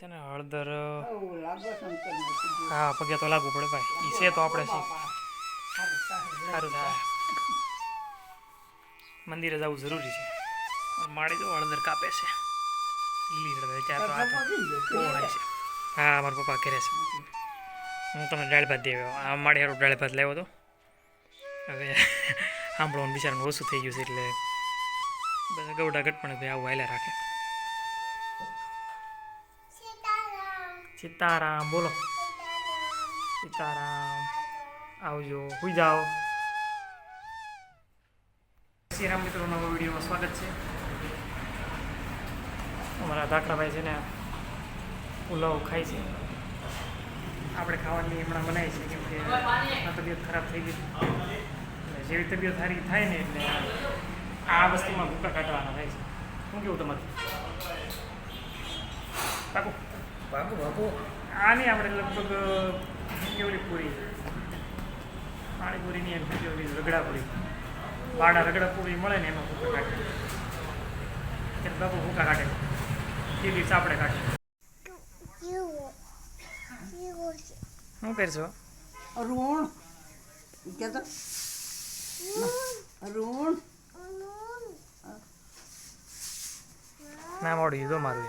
છે ને હળદર હા પગે તો લાગવું પડે ભાઈ. એ છે તો આપણે શું? સારું થાય મંદિરે જવું જરૂરી છે. માળી તો હળદર કાપે છે. લીલી હળદર ચાર તો આ છે? હા મારા પપ્પા કરે છે. હું તમને દાળ ભાત દેવ્યો આ માળી હારું દાળ ભાત લાવ્યો હતો હવે સાંભળવાનું બિચારાનું ઓછું થઈ ગયું છે એટલે બધા ગૌડા ગટપણ ભાઈ આવું હાલ્યા રાખે. સીતારામ બોલો સીતારામ આવજો હુઈ જાઓ શ્રીરામ મિત્રો, નવો વિડીયોમાં સ્વાગત છે. અમારા ધાકરાભાઈ છે ને પુલાવ ખાય છે. આપણે ખાવાની હમણાં બનાવી છે, કેમ કે આ તબિયત ખરાબ થઈ ગઈ. જેવી તબિયત સારી થાય ને એટલે આ વસ્તુમાં ભૂકા કાઢવાના થાય છે. શું કેવું તમારું? પાકું બાબુ બાબુ આની આપણે લગભગ કેવડી પૂરી. પાણીપુરીની એમ કેવડી રગડા પૂરી. બાડા રગડા પૂરી મળે ને એમાં ભૂકા કાઢે ત્યારે બાપુ ભૂકા કાઢે. એ દિવસ આપણે કાઢે શું કરશો? ઋણ કે તો ઋણ નામ આવડી દીધો મારું.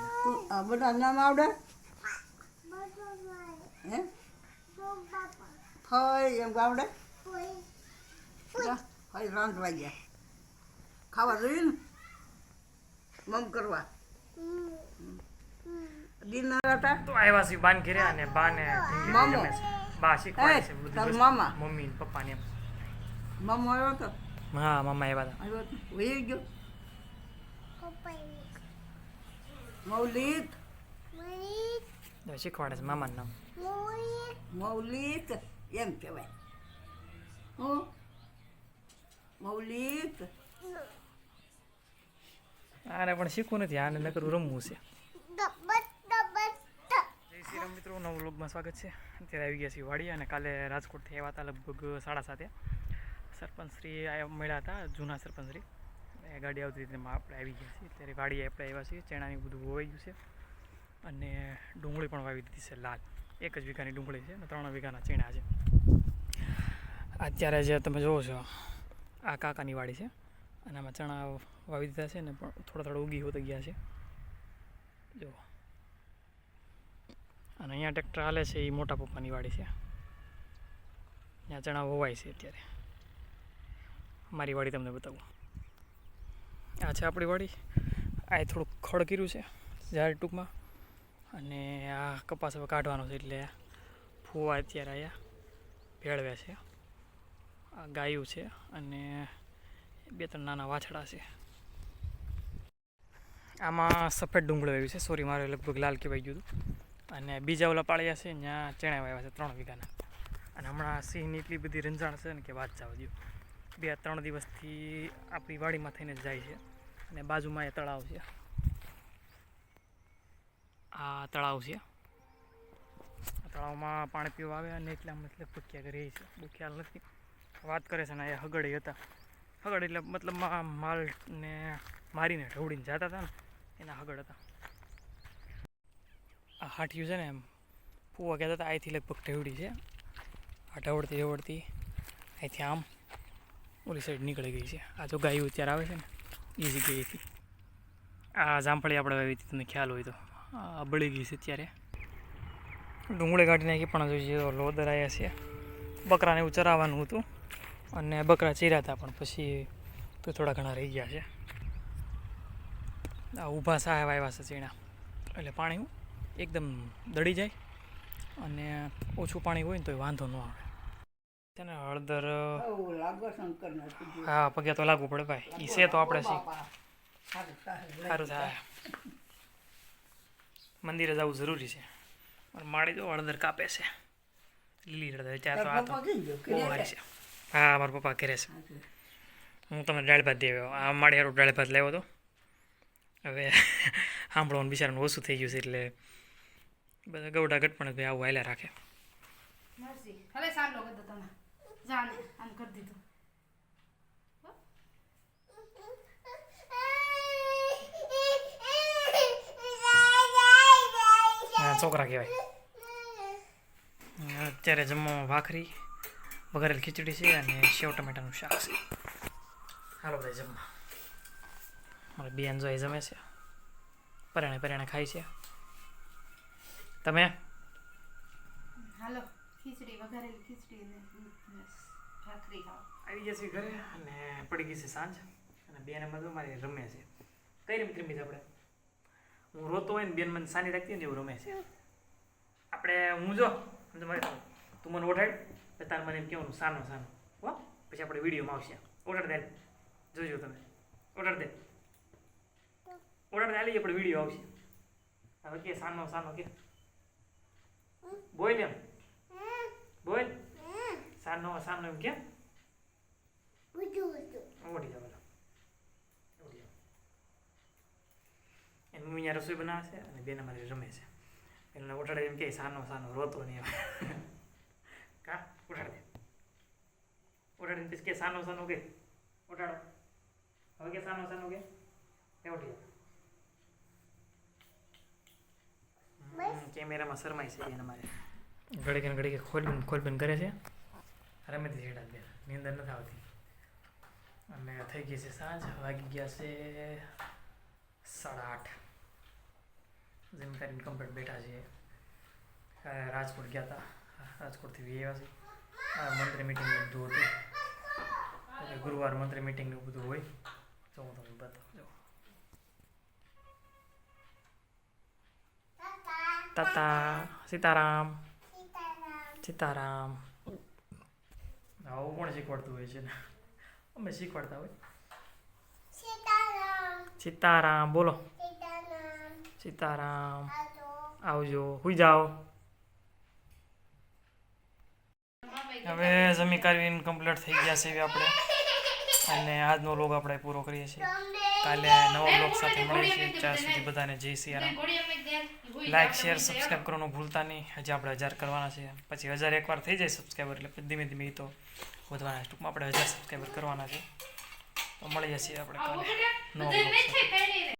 બધા નામ આવડે હે ફઈ એમ ગાવડે ફઈ રાંધવા ગયા ખાવા જોઈએ ને? મમ કરવા. ડિનર હતા? તો આવ્યા છે બાન ઘેર્યા અને બાને મામો. છે. બા શીખવાડે છે બધું મામા. મમ્મી ને પપ્પા ને એમ. મમ આવ્યો તો? હા મમ્મા આવ્યા આવ્યો તો. વહી ગયો? મૌલિક? હતા શીખવાડે છે મામાનું નામ. મૌલિક? એમ કહેવાય. હું? મૌલિક? આને પણ શીખવું નથી, આને નકરું રમવું છે. શ્રીરામ શ્રી રામ મિત્રો, નવ વ્લોગમાં સ્વાગત છે. અત્યારે આવી ગયા છીએ વાડી અને કાલે રાજકોટથી આવ્યા હતા લગભગ સાડા સાતે. સરપંચશ્રી મળ્યા હતા, જૂના સરપંચશ્રી એ ગાડી આવતી હતી આપણે આવી ગયા છીએ. અત્યારે વાડીએ આપણે આવ્યા છીએ, ચણાની બધું વવાઈ ગયું છે. અને ડુંગળી પણ વાવી દીધી છે લાલ. એક જ વીઘાની ડુંગળી છે અને ત્રણ વીઘાના ચણા છે. અત્યારે જે તમે જોવો છો, આ કાકાની વાડી છે. અને આમાં ચણા વાવી દીધા છે ને પણ થોડા થોડા ઉગી હોતા ગયા છે. જો અને અહીંયા ટ્રેક્ટર હાલે છે એ મોટા પપ્પાની વાડી છે. ત્યાં ચણા વવાય છે અત્યારે. મારી વાડી તમને બતાવું. આ છે આપણી વાડી. આ થોડુંક ખડ કર્યું છે, ઝાડ ટૂંકમાં. અને આ કપાસ હવે કાઢવાનો છે એટલે ફૂવા અત્યારે અહીંયા ભેળવે છે. ગાયું છે અને બે ત્રણ નાના વાછડા છે. આમાં સફેદ ડુંગળો આવ્યું છે. સોરી મારે લગભગ લાલ કહેવાઈ ગયું હતું. અને બીજા ઓલા પાળિયા છે, ત્યાં ચણા વાવ્યા છે, ત્રણ વીઘાના. અને હમણાં સિંહની એટલી બધી રંજાણ છે ને કે વાત જવા દઉં બે ત્રણ દિવસથી આપણી વાડીમાં થઈને જાય છે. અને બાજુમાં એ તળાવ છે. આ તળાવ છે. તળાવમાં પાણી પીવા આવે અને એટલા મતલબ ક્યાંક રહે છે બહુ ખ્યાલ નથી. વાત કરે છે ને, એ હગડી હતા. હગડ એટલે મતલબમાં માલને મારીને ઢવડીને જતા હતા ને, એના હગડ હતા. આ હાઠિયું છે ને, એમ ફૂવા કહેતા હતા અહીંથી લગભગ ઢેવડી છે. આ ઢવડતી ઢવડતી અહીંથી આમ ઓલી સાઈડ નીકળી ગઈ છે. આ જો ગાયું અત્યારે આવે છે ને એ જગ્યાએથી. આ જામફળી આપણે વાવી હતી, તમને ખ્યાલ હોય તો. આ બળી ગઈ છે અત્યારે. ડુંગળી કાઢી નાખી, પણ જોઈએ લોદર આવ્યા છે, બકરાને એવું ચરાવવાનું હતું. અને બકરા ચીર્યા હતા પણ પછી તો થોડા ઘણા રહી ગયા છે. આ ઊભા સાહેબ આવ્યા છે ચીણા. એટલે પાણી એકદમ દળી જાય અને ઓછું પાણી હોય ને તો વાંધો ન આવે. છે ને હળદર હા પગે તો લાગવું પડે ભાઈ. એ છે તો આપણે સારું થાય. મંદિરે જવું જરૂરી છે. માળી તો હળદર કાપે છે. લીલી હળદર ત્યાં તો આ તો છે. હા મારા પપ્પા ઘરે છે. હું તમને દાળ ભાત દેવ્યો આ માળી હારું દાળ ભાત લાવ્યો હતો. હવે સાંભળવાનું બિચારાનું ઓછું થઈ ગયું છે એટલે બધા ગૌડા ગટપણ ભાઈ આવું હાલ્યા રાખે. હવે સાંભળો કીધું તમે. જાને આમ કરી દીધું. છોકરા કહેવાય. અત્યારે જમવામાં ભાખરી વઘારેલ ખીચડી છે અને સેવ ટમેટાનું શાક છે. હાલો ભાઈ જમવા. મારે બેન જોઈ જમે છે. પરાણે પરાણે ખાય છે. તમે? હાલો ખીચડી વઘારેલી ખીચડી ને ભાખરી ખાવ આવી ગયા છે ઘરે અને પડી ગઈ છે સાંજ. અને બેન બધું મારી રમે છે. કઈ રમત રમી છે આપણે? હું રોતો હોય ને બેન મને સાની રાખતી ને એવું રમે છે. આપણે હું જો મારે તું મને પછી તાર મને એમ કહેવાનું, સાનો સાનો. હો, પછી આપણે વિડીયોમાં આવશે. ઓર્ડર દે જોજો તમે. ઓર્ડર દે. ઓઢાડ દે આલી આપણે વીડિયો આવશે. હવે કે સાનો સાનો કે. બોલ એમ. બોલ. સાનો સાનો એમ કે. ઓડી જાવ મમ્મી અહીંયા રસોઈ બનાવે છે અને બેન અમારે રમે છે. એટલે ઓટાડે એમ કે સાનો સાનો રોતો નહીં એમ કા? ઉઠાડ દે ઉઠાડી પછી કે સાનો સાનો કે ઉઠાડો હવે કે સાનો સાનો કે એ ઉઠી કેમેરામાં શરમાય છે બેન અમારે ઘડીક ને ઘડીક ખોલબીન ખોલબીન કરે છે રમેતી છેડા દે નીંદર નથી આવતી અને થઈ ગઈ છે સાંજ વાગી ગયા છે સાડા આઠ જેમ કરીને કમ્પ્લેટ બેઠા છીએ રાજકોટ ગયા હતા રાજકોટથી વી આવ્યા છે આ મંત્રી મિટિંગ બધું હતું. એટલે ગુરુવાર મંત્રી મિટિંગ એવું બધું હોય. તો હું તમને બતાવું. તાતા. સીતારામ. સીતારામ. આવું કોણ શીખવાડતું હોય છે? ને અમે શીખવાડતા હોય. સીતારામ. બોલો. સીતારામ. આવજો. હુઈ જાઓ. હવે જમી કરવી કમ્પ્લીટ થઈ ગયા છે આપણે. અને આજનો લોગ આપણે પૂરો કરીએ છીએ. કાલે નવો બ્લોગ સાથે છીએ. ત્યાં સુધી બધાને જય સિયારામ લાઇક શેર સબસ્ક્રાઈબ કરવાનું ભૂલતા નહીં. હજી આપણે હજાર કરવાના છે. પછી હજાર એકવાર થઈ જાય સબસ્ક્રાઈબર એટલે ધીમે ધીમે એ તો વધવાના ટૂંકમાં આપણે હજાર સબસ્ક્રાઈબર કરવાના છે. તો મળીએ છીએ આપણે કાલે નવો